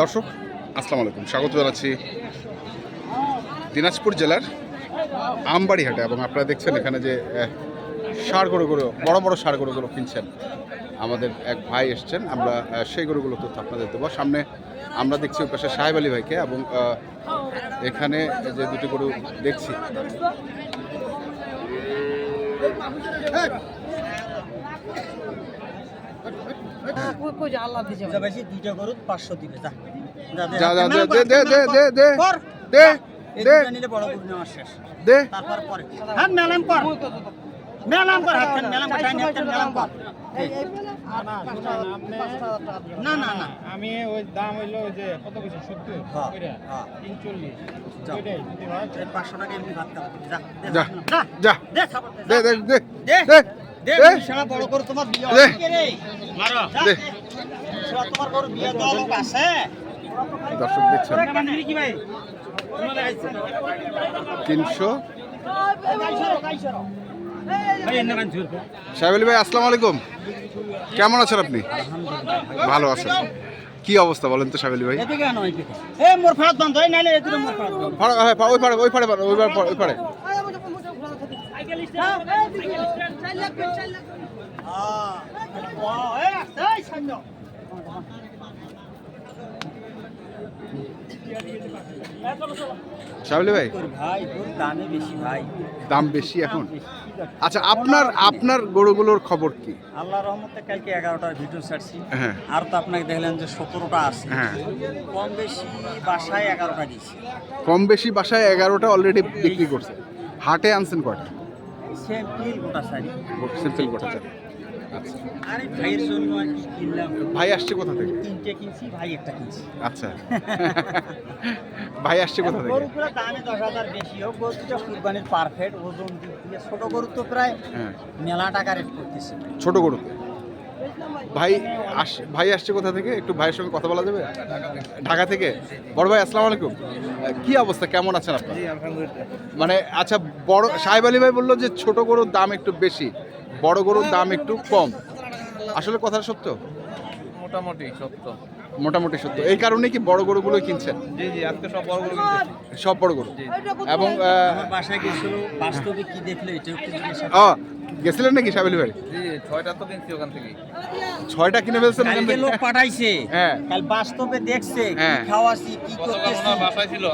দর্শক, আসসালামু আলাইকুম। স্বাগত জানাচ্ছি দিনাজপুর জেলার আমবাড়ি হাটে এবং আপনারা দেখছেন এখানে যে ষাঁড় গরুগুলো, বড় বড় ষাঁড় গরুগুলো কিনছেন। আমাদের এক ভাই এসছেন, আমরা সেই গরুগুলো তথ্য আপনাদের দেবো। সামনে আমরা দেখছি ওই পাশে সাহেব আলী ভাইকে এবং এখানে যে দুটি গরু দেখছি যা বেশি দুইটা গরু পাঁচশো দিবে যা। যা যা। দে দে দে দে দে দে দে এই দে। দুইটা নিলে বড় গরু নেওয়া শেষ। দে। তারপর পরে। হ্যাঁ মেলাম কর মেলাম কর হাত মেলাম কর ডাইনি হাত মেলাম কর না না না আমি ওই দাম হইল ওই যে কত কিছু সত্তর? হ্যাঁ, হ্যাঁ। টাকা এমনি ভাত যা যা। যা। যা দে দে দে। দে। দে দে দে দে শালা বড় গরু তোমার বিয়ে দে। হবে কে রে? মারো। দে। শালা তোমার গরু বিয়ে দেওয়া লোক আছে। দর্শক দেখছেন। তিনশো। সাহেব আলী ভাই আসসালামু আলাইকুম। কেমন আছেন আপনি? ভালো আছেন। কি অবস্থা বলেন তো সাহেব আলী ভাই? হ্যাঁ, ওই পাড়ে ওই পাড়ে ওই পাড়ে ভাই। দামে বেশি ভাই। দাম বেশি এখন? আচ্ছা আপনার আপনার গরুগুলোর খবর কি? আল্লাহর রহমতে কালকে এগারোটার ভিডিও ছাড়ছি। হ্যাঁ। আর তো আপনাকে দেখলেন যে সতেরোটা আছে। হ্যাঁ। কম বেশি বাসায় এগারোটা দিয়েছি। কম বেশি বাসায় এগারোটা অলরেডি বিক্রি করছে। হাটে আনছেন কয়টা? কটা চাই আচ্ছা। আরে ভাইয়ের জন্য আর কি কিনলাম। ভাই আসছে কোথা থেকে? তিনটে কিনছি ভাই একটা কিনছি। আচ্ছা। ভাই আসছে কোথা থেকে? গরুগুলো দামে দশ হাজার বেশি। হোক গরু দুটো কুরবানির পারফেক্ট ওজন দিক দিয়ে ছোট গরু তো প্রায় হ্যাঁ। মেলা টাকা রেট করতেছে। ছোট গরুতে ভাই আস ভাই আসছে কোথা থেকে? একটু ভাইয়ের সঙ্গে কথা বলা যাবে? ঢাকা থেকে। বড় ভাই আসসালামু আলাইকুম। কি অবস্থা? কেমন আছেন আপনার? মানে আচ্ছা বড় সাহেব আলী ভাই বলল যে ছোট গরুর দাম একটু বেশি বড় গরুর দাম একটু কম। আসলে কথাটা সত্য? মোটামুটি সত্য। মোটামুটি সত্য। এই কারণে কি বড় গরুগুলো কিনছেন? জি জি আজকে সব সব বড় গরু। এবং বাসায় গেছিল বাস্তবে কি দেখল এটাও একটু জিজ্ঞাসা ও গেছিলেন নাকি সাহেব আলী ভাই ছয়টা তো কিনছি ওখান থেকে ছয়টা কিনে ফেলছেন ওখান থেকে? লোক পাঠাইছে হ্যাঁ। কাল বাস্তবে দেখছে কি হ্যাঁ। খাওয়াছি কি করতেছি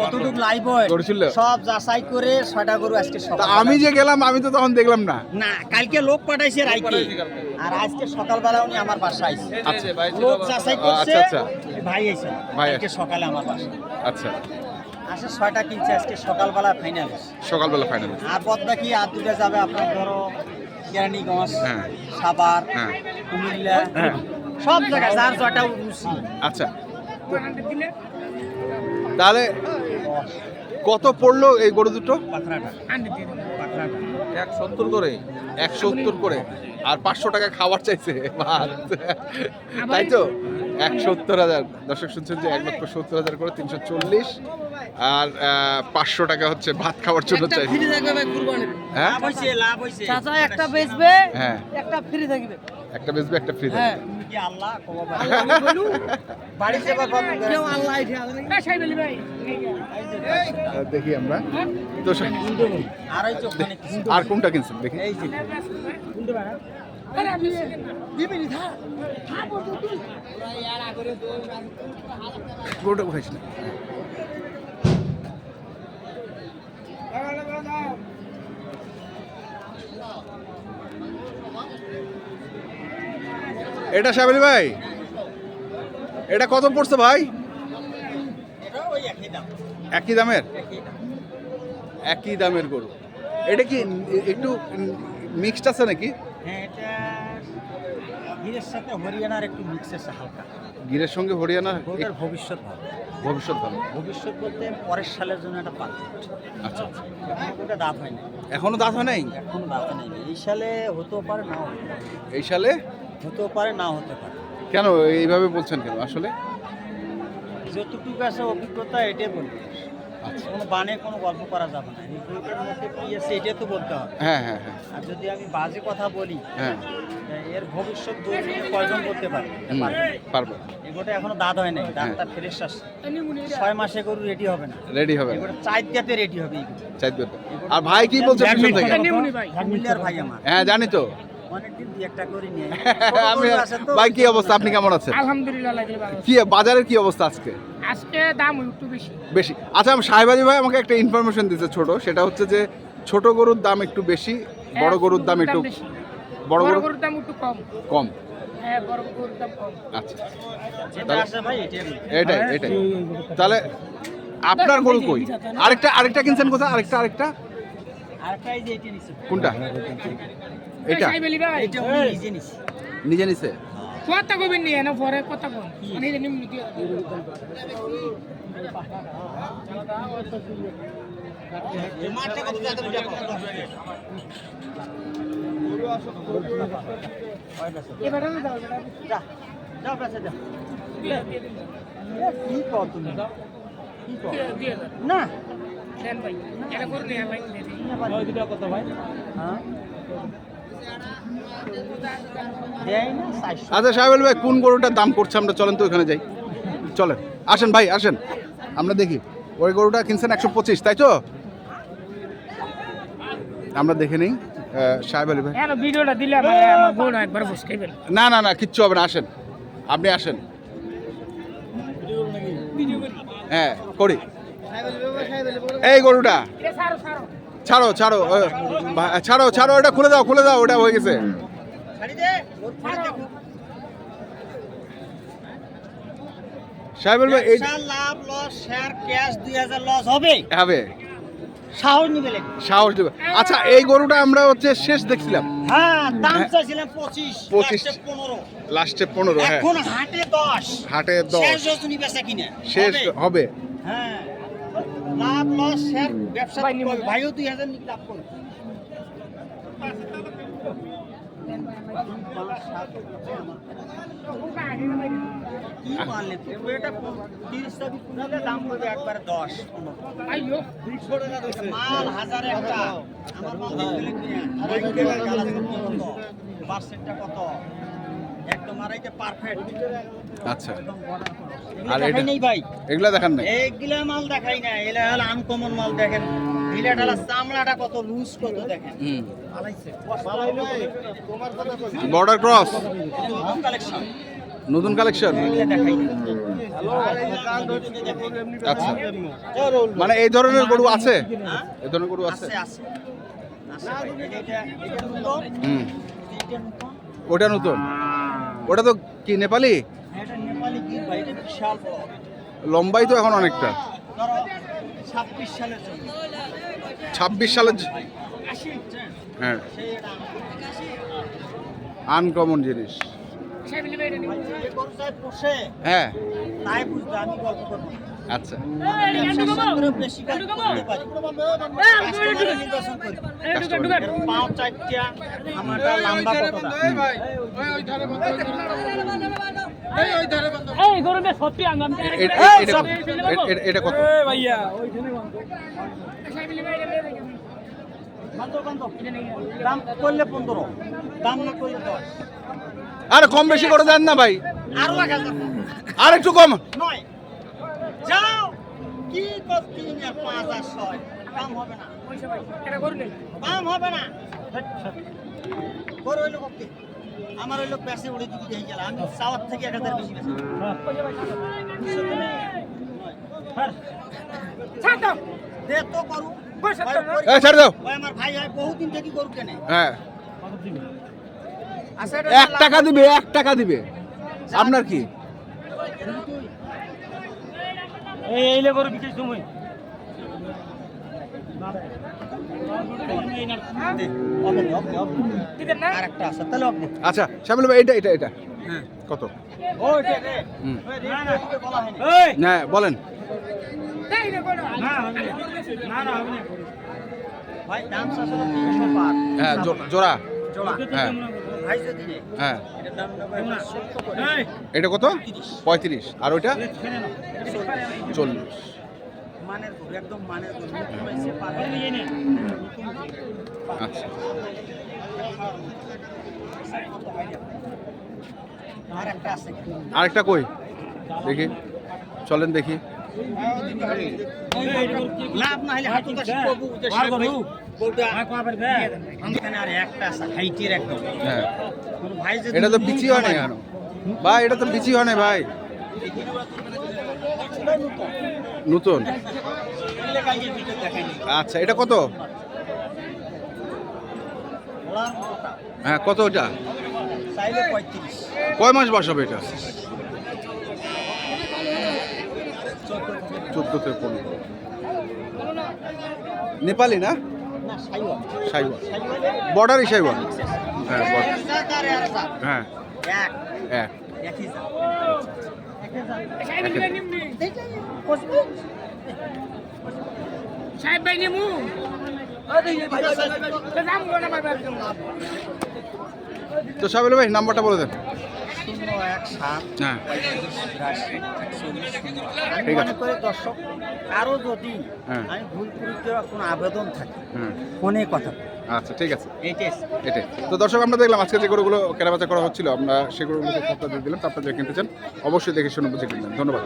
কতটুক লাইভ হয় গরু ছিল? সব যাচাই করে ছয়টা গরু আজকে সকাল আমি যে গেলাম আমি তো তখন দেখলাম না না কালকে লোক পাঠাইছে কালকে। আর আজকে সকালবেলা উনি আমার বাসায় আইছে লোক যাচাই করছে আচ্ছা, আচ্ছা। ভাই আইছে ভাই কালকে সকালে আমার বাসায় আচ্ছা আসে ছয়টা কিনছে আজকে সকালবেলা ফাইনাল সকালবেলা ফাইনাল আর পথ বাকি আর দুটা যাবে আপনার ধরো কেরানীগঞ্জ হ্যাঁ। সাভার হ্যাঁ। কুমিল্লা হ্যাঁ। সব জায়গায় যার ছয়টা আচ্ছা। তাহলে কত পড়ল এই গরু দুটো? এক সত্তর করে। একশো উত্তর করে। আর পাঁচশো টাকা খাবার চাইছে। তাই তো? এক সত্তর হাজার। দর্শক শুনছেন যে এক লক্ষ সত্তর হাজার করে তিনশো চল্লিশ। আর পাঁচশো টাকা হচ্ছে ভাত খাওয়ার জন্য চাই। হ্যাঁ? চাচা একটা বেচবে হ্যাঁ। একটা ফ্রি থাকবে। একটা বেচবে একটা ফ্রি হ্যাঁ। তুমি কি আল্লাহ কবা বাড়ি যাবার বাবু কেউ আল্লাহ এটা দেখি। আমরা। তো আর ওই যে আর কোনটা কিনছেন? দেখি। এই যে। এটা সাবেলি ভাই? এটা কত পড়ছে ভাই? একই দামের? একই দামের গরু। এটা কি একটু মিক্সড আছে নাকি? হ্যাঁ সাথে হরিয়ানার একটু মিক্স আছে হালকা। গিরের সঙ্গে হরিয়ানা ওদের ভবিষ্যৎ ভালো। ভবিষ্যৎ ভালো। ভবিষ্যৎ বলতে পরের সালের জন্য একটা পারফেক্ট। আচ্ছা আচ্ছা। ওটা দাঁত হয় না এখনও দাঁত হয় নাই এখন দাঁত নেই এই সালে হতেও পারে না। এই সালে? হতেও পারে না হতে পারে। কেন এইভাবে বলছেন কেন আসলে? যতটুকু আছে অভিজ্ঞতা এটাই বলবে। কোনো বানে কোনো গল্প করা যাবে না এই মধ্যে কি আছে এটা তো বলতে হবে হ্যাঁ হ্যাঁ হ্যাঁ আর যদি আমি বাজে কথা বলি হ্যাঁ এর ভবিষ্যৎ দূর কয়জন করতে পারে পারবে এগুলো এখনও দাঁত হয় নাই দাঁতটা ফ্রেশ আসছে ছয় মাসে গরু রেডি হবে না রেডি হবে এগুলো চার দাঁতে রেডি হবে চাইতে আর ভাই কি বলছে ভাই আমার হ্যাঁ জানি তো ভাই কি অবস্থা? আপনি কেমন আছেন? আলহামদুলিল্লাহ কি বাজারের কি অবস্থা আজকে? আজকে দাম একটু বেশি। বেশি। আচ্ছা সাহেব আলী ভাই আমাকে একটা ইনফরমেশন দিতে ছোট। সেটা হচ্ছে যে ছোট গরুর দাম একটু বেশি বড় হ্যাঁ, গরুর দাম একটু বড় বড় গরুর দাম একটু কম। কম। হ্যাঁ বড় গরুর দাম কম। আচ্ছা। এটাই এটাই এটাই। তাহলে আপনার গরু কই? আরেকটা আরেকটা কিনছেন কোথায়? আরেকটা আরেকটা আরেকটা এই যে এটা নিছে কোনটা? এটা নিজে নিছে। নিজে নিছে? কথা কবেন নিয়ে না পরে কথা কন মানে না। ভাই হ্যাঁ আচ্ছা সাহেব আলী ভাই কোন গরুটার দাম করছে? আমরা চলেন তো ওখানে যাই। চলেন। আসেন ভাই আসেন। আমরা দেখি। ওই গরুটা কিনছেন একশো পঁচিশ তাই তো? আমরা দেখে নিই। সাহেব আলী ভাই। ভিডিওটা দিলে না না না কিচ্ছু হবে না। আসেন। আপনি আসেন। হ্যাঁ করি। এই গরুটা। ছাড়ো ছাড়ো ছাড়ো ছাড়ো ওটা খুলে দাও খুলে দাও ওটা হয়ে গেছে। সাহেব এই লাভ লস শেয়ার ক্যাশ দুই হাজার লস হবে। হবে। সাহস নিবে সাহস দেবে। আচ্ছা এই গরুটা আমরা হচ্ছে শেষ দেখছিলাম। হ্যাঁ দাম হ্যাঁ। চাইছিলাম পঁচিশ 25 লাস্টে পনেরো। লাস্টে পনেরো হ্যাঁ। এখন হাটে দশ। হাটে শেষ দশ রজনী বেচা কিনা। শেষ হবে। হবে। হ্যাঁ। লাভ লস শেয়ার ব্যবসা। ভাইও দুই হাজার লাভ করবে? দাম করবে একবারে দশ। মাল হাজারে একটা। আমার মাল পার্সেন্টটা কত? একদম আর পারফেক্ট আচ্ছা। আর এটা- নেই ভাই। এগুলা দেখান মাল দেখাই না এলা হলো আনকমন মাল দেখেন। চামড়াটা কত লুজ কত দেখেন। হুম। বর্ডার ক্রস কালেকশন নতুন কালেকশন আচ্ছা। মানে এই ধরনের গরু আছে? হ্যাঁ? এই ধরনের গরু আছে? ওটা নতুন? ওটা তো কি নেপালি? লম্বাই তো এখন অনেকটা। ছাব্বিশ সালের হ্যাঁ। আনকমন জিনিস। হ্যাঁ তাই বুঝবে এটা কত? দাম করলে পনেরো দাম না করলে দশ আরে কম বেশি করে দেন না ভাই। আরও আর একটু কম। নয়। যাও। কি করতে আর পাঁচ আর ছয়? দাম হবে না। পয়সা ভাই এটা করে নেই দাম হবে না। বড় হইল কত আমার হইল প্যাসে উড়ে দিকে দিয়ে গেল। আমি সাওয়ার থেকে এক হাজার বেশি বেশি ছাড় দাও। দে তো করু। পয়সা ভাই, দাও না। পরি- এ ছেড়ে দাও। ভাই, আমার ভাই হয় বহুদিন থেকে গরু কেনে। হ্যাঁ। এক টাকা দিবে এক টাকা দিবে। আপনার কি? আচ্ছা শ্যামল ভাই এটা এটা এটা কত? ও এটা হয়নি হ্যাঁ বলেন তাই না কোনো না হবে না না হবে ভাই দাম আসলে 300 পার। হ্যাঁ জোড়া। জোড়া। হ্যাঁ। হ্যাঁ। এটার দাম নেবে 70 করে এটা কত? পঁয়ত্রিশ। আর ওইটা? চল্লিশ। আচ্ছা। আর একটা আরেকটা কই? দেখি। চলেন দেখি। লাভ না হলে হ্যাঁ। ভাই এটা তো বিচি হয় না কেন? ভাই এটা তো বিচি হয় না ভাই। নতুন? আচ্ছা এটা কত? হ্যাঁ কত ওটা? কয় মাস বয়স হবে এটা? চোদ্দ থেকে পনেরো। নেপালি না? সাইওয়াল বর্ডারই সাইওয়া হ্যাঁ। হ্যাঁ। এক। সাহেব সাহেব ভাই নিমু তো সাবিল ভাই নাম্বারটা বলে দেন। শূন্য এক সাত। হ্যাঁ। আমি মনে করি দর্শক যদি হ্যাঁ। আমি ভুল করে কোনো আবেদন থাকে হ্যাঁ। ফোনে কথা আচ্ছা ঠিক আছে। এটাই। তো দর্শক আমরা দেখলাম আজকে যে গরুগুলো কেনাবেচা করা হচ্ছিল আমরা সেগুলো দিলাম আপনারা কিনতে চান অবশ্যই দেখে শুনে বুঝে কিনবেন। ধন্যবাদ।